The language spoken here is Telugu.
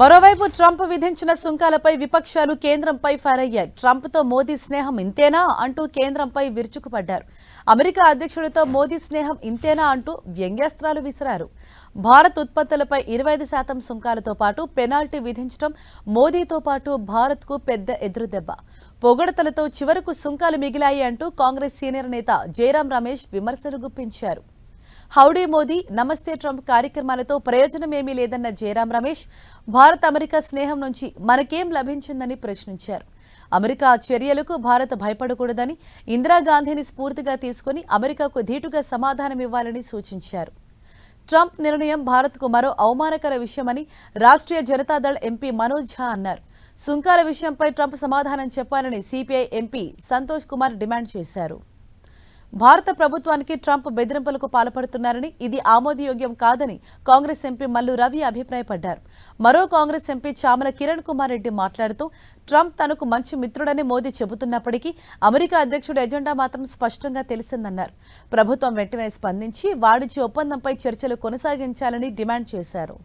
మరోవైపు ట్రంప్ విధించిన సుంకాలపై విపక్షాలు కేంద్రంపై ఫైర్ అయ్యాయి ట్రంప్తో మోదీ స్నేహం ఇంతేనా అంటూ కేంద్రంపై విరుచుకుపడ్డారు. అమెరికా అధ్యక్షుడితో మోదీ స్నేహం ఇంతేనా అంటూ వ్యంగ్యాస్త్రాలు విసిరారు. భారత్ ఉత్పత్తులపై ఇరవై ఐదు శాతం సుంకాలతో పాటు పెనాల్టీ విధించడం మోదీతో పాటు భారత్కు పెద్ద ఎదురుదెబ్బ. పొగడతలతో చివరకు సుంకాలు మిగిలాయి అంటూ కాంగ్రెస్ సీనియర్ నేత జయరాం రమేష్ విమర్శలు గుప్పించారు. హౌడీ మోదీ నమస్తే ట్రంప్ కార్యక్రమాలతో ప్రయోజనమేమీ లేదన్న జయరాం రమేష్ భారత్ అమెరికా స్నేహం నుంచి మనకేం లభించిందని ప్రశ్నించారు. అమెరికా చర్యలకు భారత్ భయపడకూడదని ఇందిరాగాంధీని స్ఫూర్తిగా తీసుకుని అమెరికాకు ధీటుగా సమాధానం ఇవ్వాలని సూచించారు. ట్రంప్ నిర్ణయం భారత్కు మరో అవమానకర విషయమని రాష్ట్రీయ జనతాదళ్ ఎంపీ మనోజ్ ఝా అన్నారు. సుంకాల విషయంపై ట్రంప్ సమాధానం చెప్పాలని CPI MP Santosh Kumar demand చేశారు. భారత ప్రభుత్వానికి ట్రంప్ బెదిరింపులకు పాల్పడుతున్నారని ఇది ఆమోదయోగ్యం కాదని కాంగ్రెస్ ఎంపీ మల్లు రవి అభిప్రాయపడ్డారు. మరో కాంగ్రెస్ ఎంపీ చామల కిరణ్ కుమార్ రెడ్డి మాట్లాడుతూ ట్రంప్ తనకు మంచి మిత్రుడని మోదీ చెబుతున్నప్పటికీ అమెరికా అధ్యక్షుడి ఎజెండా మాత్రం స్పష్టంగా తెలిసిందన్నారు. ప్రభుత్వం వెంటనే స్పందించి వాణిజ్య ఒప్పందంపై చర్చలు కొనసాగించాలని డిమాండ్ చేశారు.